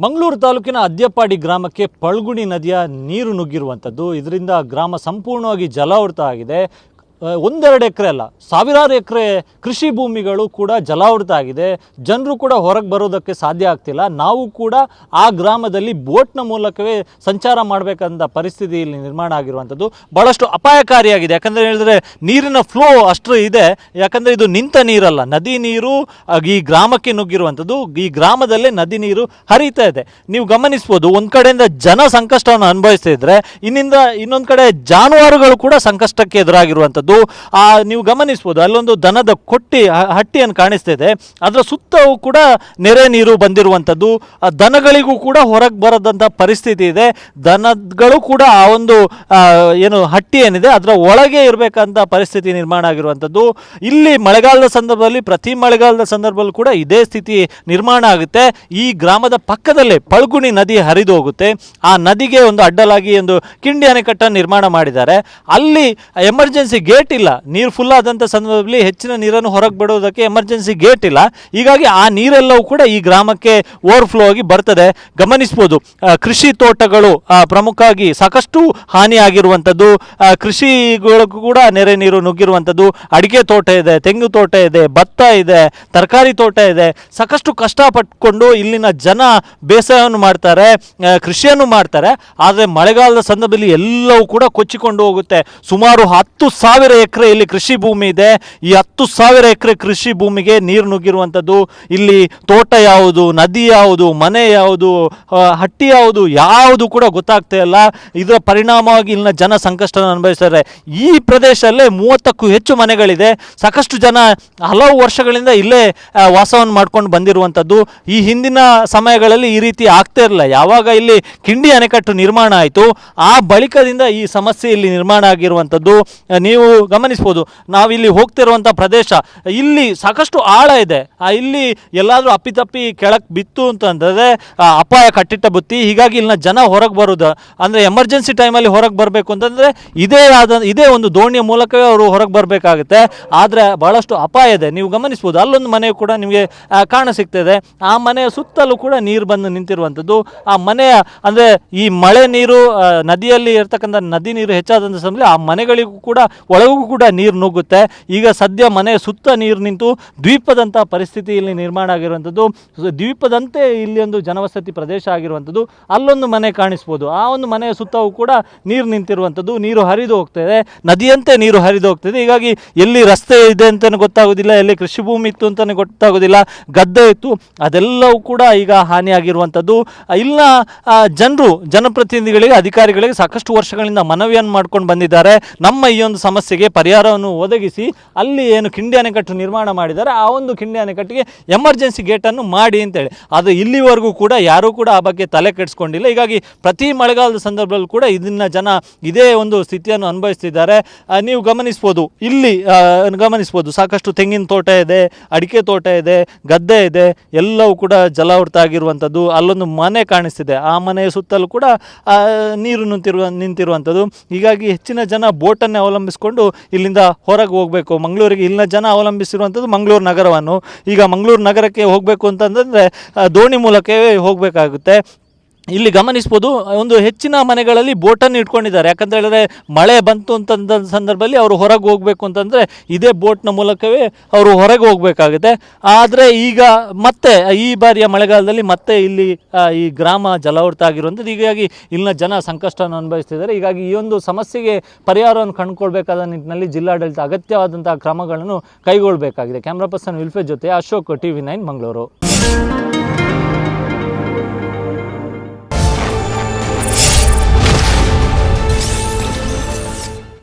ಮಂಗಳೂರು ತಾಲೂಕಿನ ಅದ್ಯಪ್ಪಾಡಿ ಗ್ರಾಮಕ್ಕೆ ಪಳ್ಗುಣಿ ನದಿಯ ನೀರು ನುಗ್ಗಿರುವಂಥದ್ದು. ಇದರಿಂದ ಗ್ರಾಮ ಸಂಪೂರ್ಣವಾಗಿ ಜಲಾವೃತ ಆಗಿದೆ. ಒಂದೆರಡು ಎಕರೆ ಅಲ್ಲ, ಸಾವಿರಾರು ಎಕರೆ ಕೃಷಿ ಭೂಮಿಗಳು ಕೂಡ ಜಲಾವೃತ ಆಗಿದೆ. ಜನರು ಕೂಡ ಹೊರಗೆ ಬರೋದಕ್ಕೆ ಸಾಧ್ಯ ಆಗ್ತಿಲ್ಲ. ನಾವು ಕೂಡ ಆ ಗ್ರಾಮದಲ್ಲಿ ಬೋಟ್ನ ಮೂಲಕವೇ ಸಂಚಾರ ಮಾಡಬೇಕಂತ ಪರಿಸ್ಥಿತಿ ಇಲ್ಲಿ ನಿರ್ಮಾಣ ಆಗಿರುವಂಥದ್ದು ಭಾಳಷ್ಟು ಅಪಾಯಕಾರಿಯಾಗಿದೆ. ಯಾಕಂದರೆ ಹೇಳಿದ್ರೆ ನೀರಿನ ಫ್ಲೋ ಅಷ್ಟು ಇದೆ. ಯಾಕಂದರೆ ಇದು ನಿಂತ ನೀರಲ್ಲ, ನದಿ ನೀರು ಈ ಗ್ರಾಮಕ್ಕೆ ನುಗ್ಗಿರುವಂಥದ್ದು. ಈ ಗ್ರಾಮದಲ್ಲೇ ನದಿ ನೀರು ಹರಿತಾ ಇದೆ. ನೀವು ಗಮನಿಸ್ಬೋದು, ಒಂದು ಕಡೆಯಿಂದ ಜನ ಸಂಕಷ್ಟವನ್ನು ಅನುಭವಿಸ್ತಾ ಇದ್ರೆ, ಇನ್ನಿಂದ ಇನ್ನೊಂದು ಕಡೆ ಜಾನುವಾರುಗಳು ಕೂಡ ಸಂಕಷ್ಟಕ್ಕೆ ಎದುರಾಗಿರುವಂಥದ್ದು. ಆ, ನೀವು ಗಮನಿಸ್ಬೋದು, ಅಲ್ಲೊಂದು ದನದ ಕೊಟ್ಟಿ ಹಟ್ಟಿಯನ್ನು ಕಾಣಿಸ್ತಾ ಇದೆ ಅದರ ಸುತ್ತವೂ ಕೂಡ ನೆರೆ ನೀರು ಬಂದಿರುವಂಥದ್ದು ದನಗಳಿಗೂ ಕೂಡ ಹೊರಗೆ ಬರದಂಥ ಪರಿಸ್ಥಿತಿ ಇದೆ. ದನಗಳು ಕೂಡ ಆ ಒಂದು ಏನು ಹಟ್ಟಿ ಏನಿದೆ, ಅದರ ಒಳಗೆ ಇರಬೇಕಂತ ಪರಿಸ್ಥಿತಿ ನಿರ್ಮಾಣ ಆಗಿರುವಂಥದ್ದು ಇಲ್ಲಿ ಮಳೆಗಾಲದ ಸಂದರ್ಭದಲ್ಲಿ, ಪ್ರತಿ ಮಳೆಗಾಲದ ಸಂದರ್ಭದಲ್ಲೂ ಕೂಡ ಇದೇ ಸ್ಥಿತಿ ನಿರ್ಮಾಣ ಆಗುತ್ತೆ. ಈ ಗ್ರಾಮದ ಪಕ್ಕದಲ್ಲೇ ಪಳ್ಗುಣಿ ನದಿ ಹರಿದು ಹೋಗುತ್ತೆ. ಆ ನದಿಗೆ ಒಂದು ಅಡ್ಡಲಾಗಿ ಒಂದು ಕಿಂಡಿ ಅಣೆಕಟ್ಟನ್ನು ನಿರ್ಮಾಣ ಮಾಡಿದ್ದಾರೆ. ಅಲ್ಲಿ ಎಮರ್ಜೆನ್ಸಿ ಗೇಟ್ ಇಲ್ಲ. ನೀರು ಫುಲ್ ಆದಂಥ ಸಂದರ್ಭದಲ್ಲಿ ಹೆಚ್ಚಿನ ನೀರನ್ನು ಹೊರಗೆ ಬಿಡೋದಕ್ಕೆ ಎಮರ್ಜೆನ್ಸಿ ಗೇಟ್ ಇಲ್ಲ. ಹೀಗಾಗಿ ಆ ನೀರೆಲ್ಲವೂ ಕೂಡ ಈ ಗ್ರಾಮಕ್ಕೆ ಓವರ್ ಫ್ಲೋ ಆಗಿ ಬರ್ತದೆ. ಗಮನಿಸ್ಬೋದು ಕೃಷಿ ತೋಟಗಳು ಪ್ರಮುಖವಾಗಿ ಸಾಕಷ್ಟು ಹಾನಿಯಾಗಿರುವಂಥದ್ದು ಕೃಷಿಗಳಿಗೂ ಕೂಡ ನೆರೆ ನೀರು ನುಗ್ಗಿರುವಂಥದ್ದು, ಅಡಿಕೆ ತೋಟ ಇದೆ, ತೆಂಗು ತೋಟ ಇದೆ, ಭತ್ತ ಇದೆ, ತರಕಾರಿ ತೋಟ ಇದೆ. ಸಾಕಷ್ಟು ಕಷ್ಟಪಟ್ಕೊಂಡು ಇಲ್ಲಿನ ಜನ ಬೇಸಾಯವನ್ನು ಮಾಡ್ತಾರೆ ಕೃಷಿಯನ್ನು ಮಾಡ್ತಾರೆ. ಆದರೆ ಮಳೆಗಾಲದ ಸಂದರ್ಭದಲ್ಲಿ ಎಲ್ಲವೂ ಕೂಡ ಕೊಚ್ಚಿಕೊಂಡು ಹೋಗುತ್ತೆ. ಸುಮಾರು ಹತ್ತು ಸಾವಿರ ಎಕರೆ ಇಲ್ಲಿ ಕೃಷಿ ಭೂಮಿ ಇದೆ. ಈ ಹತ್ತು ಸಾವಿರ ಎಕರೆ ಕೃಷಿ ಭೂಮಿಗೆ ನೀರು ನುಗ್ಗಿರುವಂಥದ್ದು ಇಲ್ಲಿ ತೋಟ ಯಾವುದು, ನದಿ ಯಾವುದು, ಮನೆ ಯಾವುದು ಹಟ್ಟಿ ಯಾವುದು ಯಾವುದು ಕೂಡ ಗೊತ್ತಾಗ್ತಾ ಇಲ್ಲ. ಇದರ ಪರಿಣಾಮವಾಗಿ ಇಲ್ಲಿನ ಜನ ಸಂಕಷ್ಟ ಅನುಭವಿಸ್ತಾರೆ. ಈ ಪ್ರದೇಶದಲ್ಲೇ ಮೂವತ್ತಕ್ಕೂ ಹೆಚ್ಚು ಮನೆಗಳಿದೆ. ಸಾಕಷ್ಟು ಜನ ಹಲವು ವರ್ಷಗಳಿಂದ ಇಲ್ಲೇ ವಾಸವನ್ನು ಮಾಡ್ಕೊಂಡು ಬಂದಿರುವಂಥದ್ದು ಈ ಹಿಂದಿನ ಸಮಯಗಳಲ್ಲಿ ಈ ರೀತಿ ಆಗ್ತಾ ಇರಲಿಲ್ಲ. ಯಾವಾಗ ಇಲ್ಲಿ ಕಿಂಡಿ ಅಣೆಕಟ್ಟು ನಿರ್ಮಾಣ ಆಯಿತು, ಆ ಬಳಿಕದಿಂದ ಈ ಸಮಸ್ಯೆ ಇಲ್ಲಿ ನಿರ್ಮಾಣ ಆಗಿರುವಂಥದ್ದು ನೀವು ಗಮನಿಸ್ಬೋದು. ನಾವಿಲ್ಲಿ ಹೋಗ್ತಿರುವಂಥ ಪ್ರದೇಶ, ಇಲ್ಲಿ ಸಾಕಷ್ಟು ಆಳ ಇದೆ. ಇಲ್ಲಿ ಎಲ್ಲಾದರೂ ಅಪ್ಪಿತಪ್ಪಿ ಕೆಳಕ್ಕೆ ಬಿತ್ತು ಅಂತಂದರೆ ಅಪಾಯ ಕಟ್ಟಿಟ್ಟ ಬುತ್ತಿ. ಹೀಗಾಗಿ ಇಲ್ಲಿನ ಜನ ಹೊರಗೆ ಬರೋದು. ಅಂದರೆ ಎಮರ್ಜೆನ್ಸಿ ಟೈಮಲ್ಲಿ ಹೊರಗೆ ಬರಬೇಕು ಅಂತಂದರೆ ಇದೇ ಆದ, ಇದೇ ಒಂದು ದೋಣಿಯ ಮೂಲಕವೇ ಅವರು ಹೊರಗೆ ಬರಬೇಕಾಗುತ್ತೆ. ಆದರೆ ಬಹಳಷ್ಟು ಅಪಾಯ ಇದೆ. ನೀವು ಗಮನಿಸ್ಬೋದು, ಅಲ್ಲೊಂದು ಮನೆ ಕೂಡ ನಿಮಗೆ ಕಾಣ ಸಿಗ್ತದೆ. ಆ ಮನೆಯ ಸುತ್ತಲೂ ಕೂಡ ನೀರು ಬಂದು ನಿಂತಿರುವಂಥದ್ದು. ಆ ಮನೆಯ, ಅಂದರೆ ಈ ಮಳೆ ನೀರು ನದಿಯಲ್ಲಿ ಇರ್ತಕ್ಕಂಥ ನದಿ ನೀರು ಹೆಚ್ಚಾದಂಥ ಸಮಯದಲ್ಲಿ ಆ ಮನೆಗಳಿಗೂ ಕೂಡ ಒಳಗೂ ಕೂಡ ನೀರು ನುಗ್ಗುತ್ತೆ. ಈಗ ಸದ್ಯ ಮನೆ ಸುತ್ತ ನೀರು ನಿಂತು ದ್ವೀಪದಂಥ ಪರಿಸ್ಥಿತಿ ಇಲ್ಲಿ ನಿರ್ಮಾಣ ಆಗಿರುವಂಥದ್ದು. ದ್ವೀಪದಂತೆ ಇಲ್ಲಿ ಒಂದು ಜನವಸತಿ ಪ್ರದೇಶ ಆಗಿರುವಂಥದ್ದು. ಅಲ್ಲೊಂದು ಮನೆ ಕಾಣಿಸ್ಬೋದು. ಆ ಒಂದು ಮನೆಯ ಸುತ್ತವೂ ಕೂಡ ನೀರು ನಿಂತಿರುವಂಥದ್ದು. ನೀರು ಹರಿದು ಹೋಗ್ತದೆ ನದಿಯಂತೆ ನೀರು ಹರಿದು ಹೋಗ್ತದೆ ಹೀಗಾಗಿ ಎಲ್ಲಿ ರಸ್ತೆ ಇದೆ ಅಂತಲೇ ಗೊತ್ತಾಗೋದಿಲ್ಲ. ಎಲ್ಲಿ ಕೃಷಿ ಭೂಮಿ ಇತ್ತು ಅಂತಲೇ ಗೊತ್ತಾಗೋದಿಲ್ಲ. ಗದ್ದೆ ಇತ್ತು. ಅದೆಲ್ಲವೂ ಕೂಡ ಈಗ ಹಾನಿಯಾಗಿರುವಂಥದ್ದು. ಇಲ್ಲ ಜನರು, ಜನಪ್ರತಿನಿಧಿಗಳಿಗೆ, ಅಧಿಕಾರಿಗಳಿಗೆ ಸಾಕಷ್ಟು ವರ್ಷಗಳಿಂದ ಮನವಿಯನ್ನು ಮಾಡ್ಕೊಂಡು ಬಂದಿದ್ದಾರೆ. ನಮ್ಮ ಈ ಒಂದು ಸಮಸ್ಯೆಗೆ ಪರಿಹಾರವನ್ನು ಒದಗಿಸಿ ಅಲ್ಲಿ ಏನು ಕಿಂಡಿ ಅಣೆಕಟ್ಟು ನಿರ್ಮಾಣ ಮಾಡಿದ್ದಾರೆ, ಆ ಒಂದು ಕಿಂಡಿ ಅಣೆಕಟ್ಟಿಗೆ ಎಮರ್ಜೆನ್ಸಿ ಗೇಟನ್ನು ಮಾಡಿ ಅಂತೇಳಿ. ಅದು ಇಲ್ಲಿವರೆಗೂ ಕೂಡ ಯಾರೂ ಕೂಡ ಆ ಬಗ್ಗೆ ತಲೆ ಕೆಡಿಸ್ಕೊಂಡಿಲ್ಲ. ಹೀಗಾಗಿ ಪ್ರತಿ ಮಳೆಗಾಲದ ಸಂದರ್ಭದಲ್ಲೂ ಕೂಡ ಇದನ್ನ ಜನ ಇದೇ ಒಂದು ಸ್ಥಿತಿಯನ್ನು ಅನುಭವಿಸ್ತಿದ್ದಾರೆ. ನೀವು ಗಮನಿಸ್ಬೋದು, ಇಲ್ಲಿ ಗಮನಿಸ್ಬೋದು, ಸಾಕಷ್ಟು ತೆಂಗಿನ ತೋಟ ಇದೆ, ಅಡಿಕೆ ತೋಟ ಇದೆ, ಗದ್ದೆ ಇದೆ, ಎಲ್ಲವೂ ಕೂಡ ಜಲಾವೃತ ಆಗಿರುವಂಥದ್ದು, ಅಲ್ಲೊಂದು ಮನೆ ಕಾಣಿಸ್ತಿದೆ. ಆ ಮನೆಯ ಸುತ್ತಲೂ ಕೂಡ ನೀರು ನಿಂತಿರುವ, ನಿಂತಿರುವಂಥದ್ದು. ಹೀಗಾಗಿ ಹೆಚ್ಚಿನ ಜನ ಬೋಟನ್ನೇ ಅವಲಂಬಿಸಿಕೊಂಡು ಇಲ್ಲಿಂದ ಹೊರಗೆ ಹೋಗಬೇಕು. ಮಂಗಳೂರಿಗೆ ಇಲ್ಲಿನ ಜನ ಅವಲಂಬಿಸಿರುವಂಥದ್ದು ಮಂಗಳೂರು ನಗರವನ್ನು. ಈಗ ಮಂಗಳೂರು ನಗರಕ್ಕೆ ಹೋಗಬೇಕು ಅಂತಂದರೆ ದೋಣಿ ಮೂಲಕವೇ ಹೋಗಬೇಕಾಗುತ್ತೆ. ಇಲ್ಲಿ ಗಮನಿಸ್ಬೋದು, ಒಂದು ಹೆಚ್ಚಿನ ಮನೆಗಳಲ್ಲಿ ಬೋಟನ್ನು ಇಟ್ಕೊಂಡಿದ್ದಾರೆ. ಯಾಕಂತ ಹೇಳಿದ್ರೆ ಮಳೆ ಬಂತು ಅಂತಂದ ಸಂದರ್ಭದಲ್ಲಿ ಅವರು ಹೊರಗೆ ಹೋಗಬೇಕು ಅಂತಂದರೆ ಇದೇ ಬೋಟ್ನ ಮೂಲಕವೇ ಅವರು ಹೊರಗೆ ಹೋಗಬೇಕಾಗುತ್ತೆ. ಆದರೆ ಈಗ ಮತ್ತೆ, ಈ ಬಾರಿಯ ಮಳೆಗಾಲದಲ್ಲಿ ಮತ್ತೆ ಇಲ್ಲಿ ಈ ಗ್ರಾಮ ಜಲಾವೃತ ಆಗಿರುವಂಥದ್ದು. ಹೀಗಾಗಿ ಇಲ್ಲಿನ ಜನ ಸಂಕಷ್ಟವನ್ನು ಅನುಭವಿಸ್ತಿದ್ದಾರೆ. ಹೀಗಾಗಿ ಈ ಒಂದು ಸಮಸ್ಯೆಗೆ ಪರಿಹಾರವನ್ನು ಕಂಡುಕೊಳ್ಬೇಕಾದ ನಿಟ್ಟಿನಲ್ಲಿ ಜಿಲ್ಲಾಡಳಿತ ಅಗತ್ಯವಾದಂತಹ ಕ್ರಮಗಳನ್ನು ಕೈಗೊಳ್ಳಬೇಕಾಗಿದೆ ಕ್ಯಾಮ್ರಾ ಪರ್ಸನ್ ವಿಲ್ಫೆ ಜೊತೆ Ashok T V nine Mangaluru.